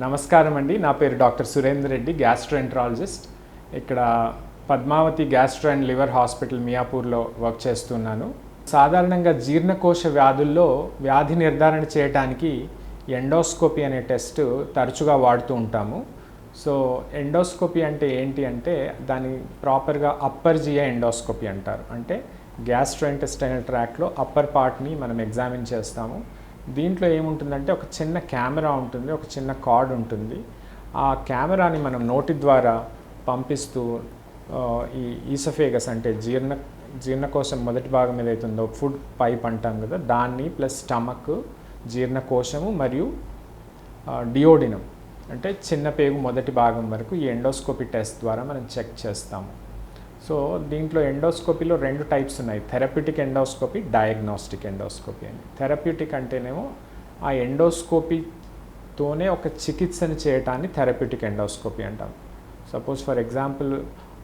నమస్కారం అండి. నా పేరు డాక్టర్ సురేందర్ రెడ్డి గ్యాస్ట్రోఎంట్రాలజిస్ట్. ఇక్కడ Padmavati gastro and liver hospital మియాపూర్లో work చేస్తున్నాను. సాధారణంగా జీర్ణకోశ వ్యాధుల్లో వ్యాధి నిర్ధారణ చేయడానికి ఎండోస్కోపీ అనే టెస్ట్ తరచుగా వాడుతూ ఉంటాము. సో ఎండోస్కోపీ అంటే ఏంటి అంటే దాని ప్రాపర్గా అప్పర్ జియా ఎండోస్కోపీ అంటారు. అంటే గ్యాస్ట్రోఇంటెస్టైనల్ ట్రాక్లో అప్పర్ పార్ట్ని మనం ఎగ్జామిన్ చేస్తాము. దీంట్లో ఏముంటుందంటే ఒక చిన్న కెమెరా ఉంటుంది ఒక చిన్న కార్డ్ ఉంటుంది. ఆ కెమెరాని మనం నోటి ద్వారా పంపిస్తూ ఈ ఈసఫేగస్ అంటే జీర్ణ జీర్ణకోశం మొదటి భాగం ఏదైతుందో ఫుడ్ పైప్ అంటాం కదా దాన్ని ప్లస్ స్టమక్ జీర్ణకోశము మరియు డియోడినం. అంటే చిన్న పేగు మొదటి భాగం వరకు ఈ ఎండోస్కోపీ టెస్ట్ ద్వారా మనం చెక్ చేస్తాము. సో దీంట్లో ఎండోస్కోపీలో రెండు టైప్స్ ఉన్నాయి. థెరప్యూటిక్ ఎండోస్కోపీ డయాగ్నోస్టిక్ ఎండోస్కోపీ అని. థెరప్యూటిక్ అంటేనేమో ఆ ఎండోస్కోపీతోనే ఒక చికిత్సను చేయటాన్ని థెరప్యూటిక్ ఎండోస్కోపీ అంటాం. సపోజ్ ఫర్ ఎగ్జాంపుల్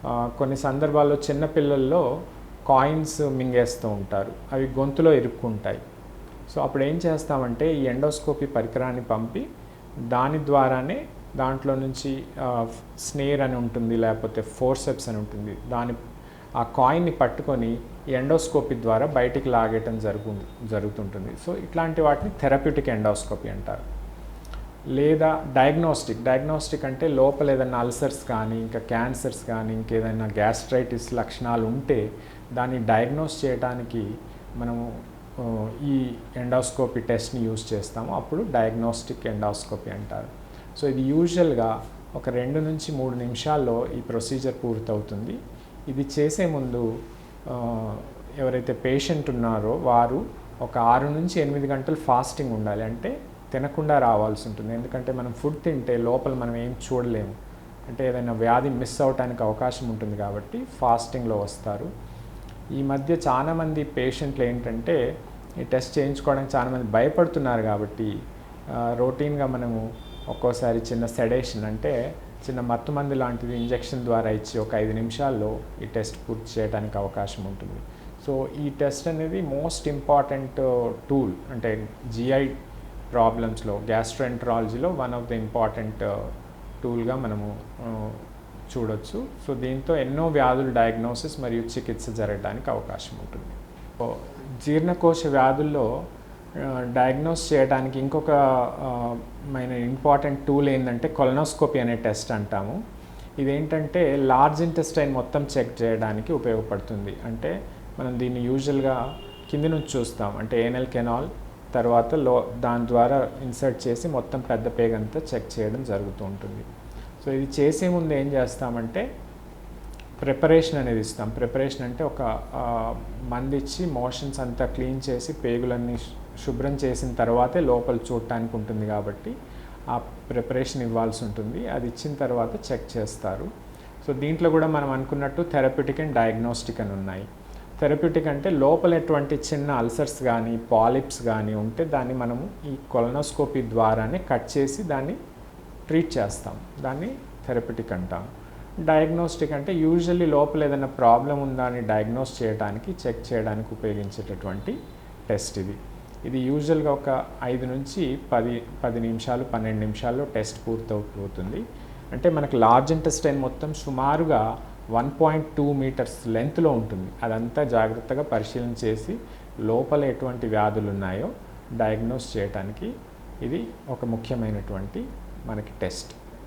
కొన్ని సందర్భాల్లో చిన్నపిల్లల్లో కాయిన్స్ మింగేస్తూ ఉంటారు. అవి గొంతులో ఇరుక్కుంటాయి. సో అప్పుడు ఏం చేస్తామంటే ఈ ఎండోస్కోపీ పరికరాన్ని పంపి దాని ద్వారానే దాంట్లో నుంచి స్నేర్ అని ఉంటుంది లేకపోతే ఫోర్సెప్స్ అని ఉంటుంది. దాని ఆ కాయిన్ని పట్టుకొని ఎండోస్కోపీ ద్వారా బయటికి లాగేయటం జరుగు జరుగుతుంటుంది. సో ఇట్లాంటి వాటిని థెరప్యూటిక్ ఎండోస్కోపీ అంటారు. లేదా డయాగ్నోస్టిక్ డయాగ్నోస్టిక్ అంటే లోపల ఏదైనా అల్సర్స్ కానీ ఇంకా క్యాన్సర్స్ కానీ ఇంకేదైనా గ్యాస్ట్రైటిస్ లక్షణాలు ఉంటే దాన్ని డయాగ్నోస్ చేయడానికి మనము ఈ ఎండోస్కోపీ టెస్ట్ని యూజ్ చేస్తాము. అప్పుడు డయాగ్నోస్టిక్ ఎండోస్కోపీ అంటారు. సో ఇది యూజువల్గా ఒక రెండు నుంచి మూడు నిమిషాల్లో ఈ ప్రొసీజర్ పూర్తవుతుంది. ఇది చేసే ముందు ఎవరైతే పేషెంట్ ఉన్నారో వారు ఒక ఆరు నుంచి ఎనిమిది గంటలు ఫాస్టింగ్ ఉండాలి. అంటే తినకుండా రావాల్సి ఉంటుంది. ఎందుకంటే మనం ఫుడ్ తింటే లోపల మనం ఏం చూడలేము. అంటే ఏదైనా వ్యాధి మిస్ అవటానికి అవకాశం ఉంటుంది కాబట్టి ఫాస్టింగ్లో వస్తారు. ఈ మధ్య చాలామంది పేషెంట్లు ఏంటంటే ఈ టెస్ట్ చేయించుకోవడానికి చాలామంది భయపడుతున్నారు కాబట్టి రొటీన్గా మనము ఒక్కోసారి చిన్న సెడేషన్ అంటే చిన్న మత్తు మందు లాంటిది ఇంజెక్షన్ ద్వారా ఇచ్చి ఒక ఐదు నిమిషాల్లో ఈ టెస్ట్ పూర్తి చేయడానికి అవకాశం ఉంటుంది. సో ఈ టెస్ట్ అనేది మోస్ట్ ఇంపార్టెంట్ టూల్ అంటే జిఐ ప్రాబ్లమ్స్లో గ్యాస్ట్రోఎంట్రాలజీలో వన్ ఆఫ్ ద ఇంపార్టెంట్ టూల్గా మనము చూడొచ్చు. సో దీంతో ఎన్నో వ్యాధులు డయాగ్నోసిస్ మరియు చికిత్స జరగడానికి అవకాశం ఉంటుంది. జీర్ణకోశ వ్యాధుల్లో డయాగ్నోస్ చేయడానికి ఇంకొక మైన ఇంపార్టెంట్ టూల్ ఏంటంటే కొలనోస్కోపీ అనే టెస్ట్ అంటాము. ఇదేంటంటే లార్జ్ ఇంటెస్టైన్ మొత్తం చెక్ చేయడానికి ఉపయోగపడుతుంది. అంటే మనం దీన్ని యూజువల్గా కింది నుంచి చూస్తాం. అంటే ఏనల్ కెనాల్ తర్వాత లో దాని ద్వారా ఇన్సర్ట్ చేసి మొత్తం పెద్ద పేగంతా చెక్ చేయడం జరుగుతూ ఉంటుంది. సో ఇది చేసే ముందు ఏం చేస్తామంటే ప్రిపరేషన్ అనేది ఇస్తాం. ప్రిపరేషన్ అంటే ఒక మందిచ్చి ఇచ్చి మోషన్స్ అంతా క్లీన్ చేసి పేగులన్నీ శుభ్రం చేసిన తర్వాతే లోపల చూడటానికి ఉంటుంది కాబట్టి ఆ ప్రిపరేషన్ ఇవ్వాల్సి ఉంటుంది. అది ఇచ్చిన తర్వాత చెక్ చేస్తారు. సో దీంట్లో కూడా మనం అనుకున్నట్టు థెరప్యూటిక్ అండ్ డయాగ్నోస్టిక్ అని ఉన్నాయి. థెరప్యూటిక్ అంటే లోపల ఎటువంటి చిన్న అల్సర్స్ కానీ పాలిప్స్ కానీ ఉంటే దాన్ని మనము ఈ కొలనోస్కోపీ ద్వారానే కట్ చేసి దాన్ని ట్రీట్ చేస్తాం. దాన్ని థెరపిటిక్ అంటాం. డయాగ్నోస్టిక్ అంటే యూజువల్లీ లోపల ఏదైనా ప్రాబ్లం ఉందా అని డయాగ్నోస్ చేయడానికి చెక్ చేయడానికి ఉపయోగించేటటువంటి టెస్ట్ ఇది. ఇది యూజువల్గా ఒక ఐదు నుంచి పది పది నిమిషాలు పన్నెండు నిమిషాల్లో టెస్ట్ పూర్తవుతుంది. అంటే మనకు లార్జ్ ఇంటెస్టైన్ మొత్తం సుమారుగా వన్ పాయింట్ టూ మీటర్స్ లెంత్లో ఉంటుంది. అదంతా జాగ్రత్తగా పరిశీలన చేసి లోపల ఎటువంటి వ్యాధులు ఉన్నాయో డయాగ్నోస్ చేయడానికి ఇది ఒక ముఖ్యమైనటువంటి మనకి టెస్ట్.